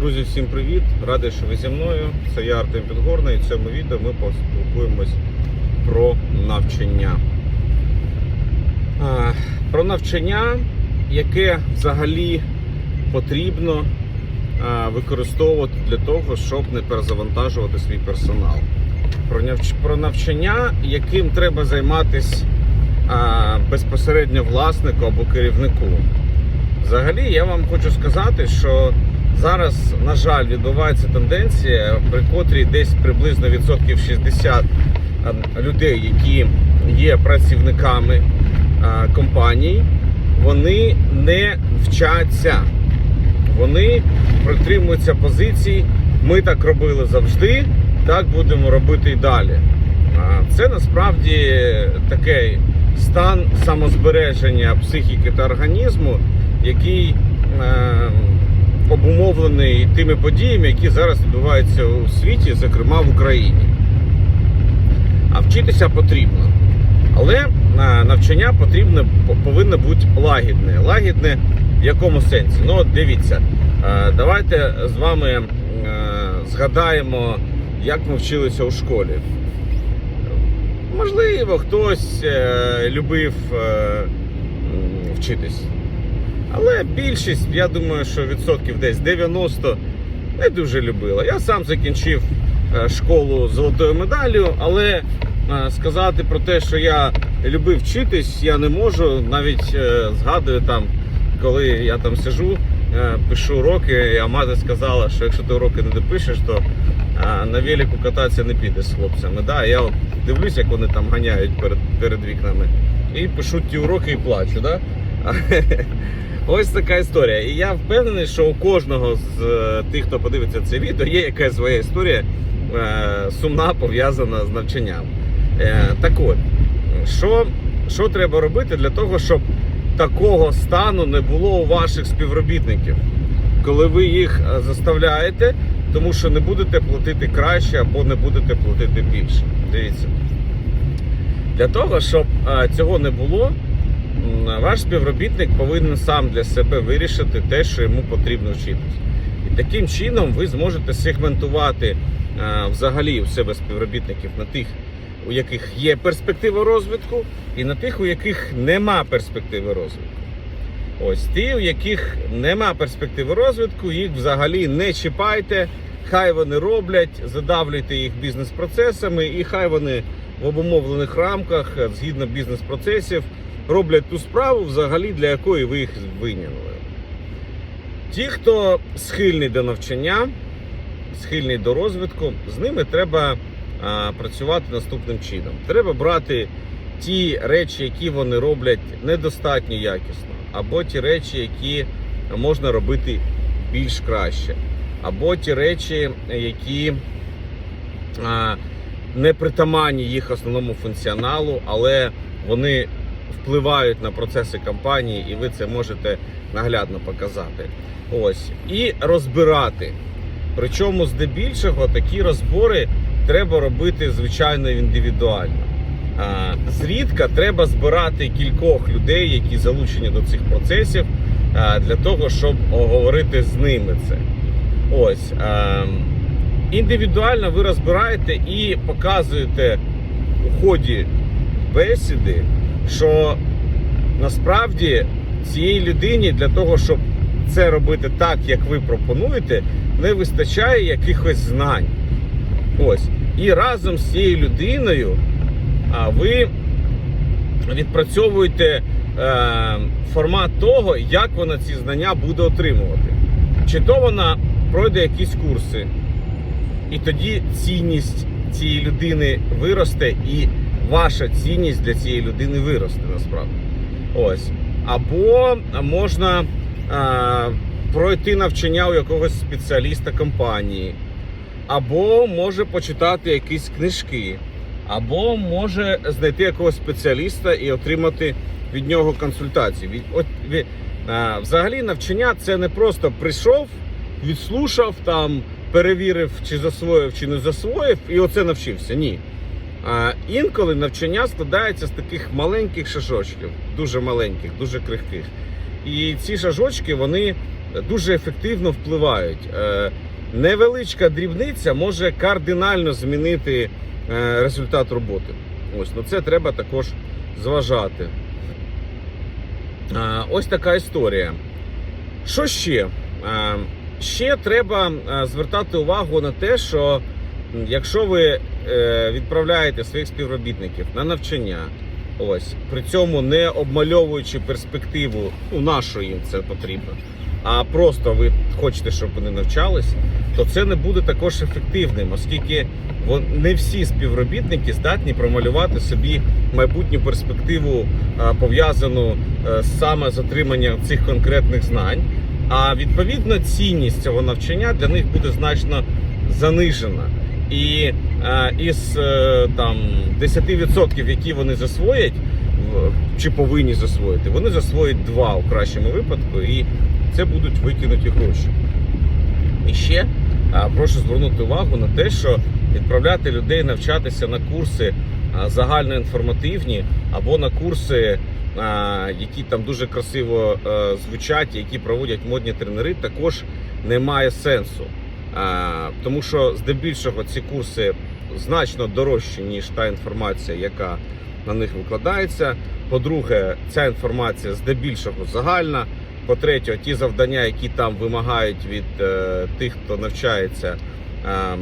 Друзі, всім привіт! Радий, що ви зі мною. Це я Артем Підгорний. І в цьому відео ми поспілкуємось про навчання. Про навчання, яке взагалі потрібно використовувати для того, щоб не перезавантажувати свій персонал. Про навчання, яким треба займатися безпосередньо власнику або керівнику. Взагалі, я вам хочу сказати, що зараз, на жаль, відбувається тенденція, при котрій десь приблизно відсотків 60 ем, людей, які є працівниками е, компаній, вони не вчаться. Вони притримуються позицій. Ми так робили завжди, так будемо робити і далі. Це насправді такий стан самозбереження психіки та організму, який е, обумовлений тими подіями, які зараз відбуваються у світі, зокрема в Україні. А вчитися потрібно. Але е, навчання потрібно повинно бути лагідне. Лагідне в якому сенсі? Ну, от дивіться, е, давайте з вами е, згадаємо, як ми вчилися у школі. Можливо, хтось е, любив вчитись. Але більшість, я думаю, що відсотків десь 90 не дуже любила. Я сам закінчив е, школу золотою медаллю, але е, сказати про те, що я любив вчитись, я не можу. Навіть е, згадую там, коли я там сижу, пишу уроки, а мати сказала, що якщо ти уроки не допишеш, то на велику кататися не підеш з хлопцями. Да, я дивлюсь, як вони там ганяють перед, перед вікнами, і пишу ті уроки і плачу. Да? Ось така історія. І я впевнений, що у кожного з е, тих, хто подивиться це відео, є якась своя історія е, сумна пов'язана з навчанням. Е, так от, що, що треба робити для того, щоб такого стану не було у ваших співробітників, коли ви їх заставляєте, тому що не будете платити краще або не будете платити більше. Дивіться. Для того, щоб цього не було, ваш співробітник повинен сам для себе вирішити те, що йому потрібно вчитись. І таким чином ви зможете сегментувати е, взагалі у себе співробітників на тих, у яких є перспектива розвитку, і на тих, у яких нема перспективи розвитку. Ось ті, у яких нема перспективи розвитку, їх взагалі не чіпайте. Хай вони роблять, задавлюйте їх бізнес-процесами, і хай вони в обумовлених рамках, е, згідно бізнес-процесів, роблять ту справу, взагалі для якої ви їх виняли. Ті, хто схильний до навчання, схильний до розвитку, з ними треба а, працювати наступним чином. Треба брати ті речі, які вони роблять недостатньо якісно, або ті речі, які можна робити більш краще, або ті речі, які а, не притаманні їх основному функціоналу, але вони впливають на процеси компанії, і ви це можете наглядно показати. Ось і розбирати. Причому здебільшого такі розбори треба робити звичайно індивідуально. Зрідка треба збирати кількох людей, які залучені до цих процесів, для того, щоб оговорити з ними це. Ось індивідуально ви розбираєте і показуєте у ході бесіди, що насправді цієї людині для того, щоб це робити так, як ви пропонуєте, не вистачає якихось знань. Ось. І разом з цією людиною а, ви відпрацьовуєте е, формат того, як вона ці знання буде отримувати. Чи то вона пройде якісь курси, і тоді цінність цієї людини виросте, і ваша цінність для цієї людини виросте насправді. Ось. Або можна е, пройти навчання у якогось спеціаліста компанії, або може почитати якісь книжки, або може знайти якогось спеціаліста і отримати від нього консультацію. Від, от, від, е, взагалі навчання це не просто прийшов, відслушав там, перевірив, чи засвоїв, чи не засвоїв, і оце навчився. Ні. А інколи навчання складається з таких маленьких шажочків, дуже маленьких, дуже крихких. І ці шажочки вони дуже ефективно впливають. Е, Невеличка дрібниця може кардинально змінити е, результат роботи. Ось на це треба також зважати. Е, Ось така історія. Що ще? Е, Ще треба е, звертати увагу на те, що якщо ви е, відправляєте своїх співробітників на навчання, ось при цьому не обмальовуючи перспективу, ну нашу їм це потрібно, а просто ви хочете, щоб вони навчались, то це не буде також ефективним, оскільки не всі співробітники здатні промалювати собі майбутню перспективу, е, пов'язану е, саме з отриманням цих конкретних знань. А відповідно цінність цього навчання для них буде значно занижена. І е, із е, там 10%, які вони засвоять, чи повинні засвоїти, вони засвоять два у кращому випадку, і це будуть викинуті гроші. І ще а, прошу звернути увагу на те, що відправляти людей навчатися на курси загальноінформативні або на курси, які там дуже красиво е, звучать, які проводять модні тренери, також немає сенсу. А, Тому що здебільшого ці курси значно дорожчі, ніж та інформація, яка на них викладається. По-друге, ця інформація здебільшого загальна. По-третє, ті завдання, які там вимагають від е, тих, хто навчається, ем,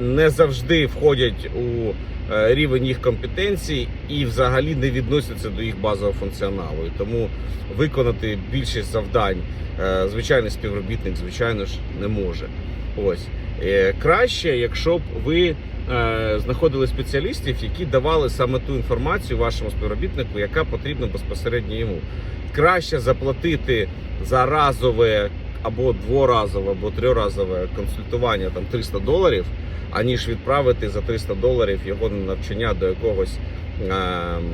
не завжди входять у е, рівень їх компетенцій і взагалі не відносяться до їх базового функціоналу. І тому виконати більшість завдань е, звичайний співробітник, звичайно ж, не може. Ось Е, краще, якщо б ви знаходили спеціалістів, які давали саме ту інформацію вашому співробітнику, яка потрібна безпосередньо йому. Краще заплатити за разове або дворазове, або триразове консультування там 300 доларів, аніж відправити за 300 доларів його на навчання до якогось ем,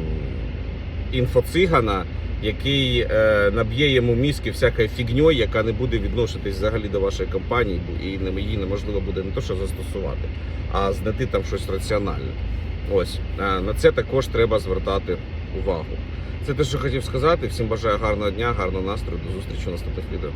інфоцигана, який е, наб'є йому мізки всякою фігньою, яка не буде відноситись взагалі до вашої компанії, і її неможливо буде не то, що застосувати, а знайти там щось раціональне. Ось е, на це також треба звертати увагу. Це те, що хотів сказати. Всім бажаю гарного дня, гарного настрою. До зустрічі у наступних відео.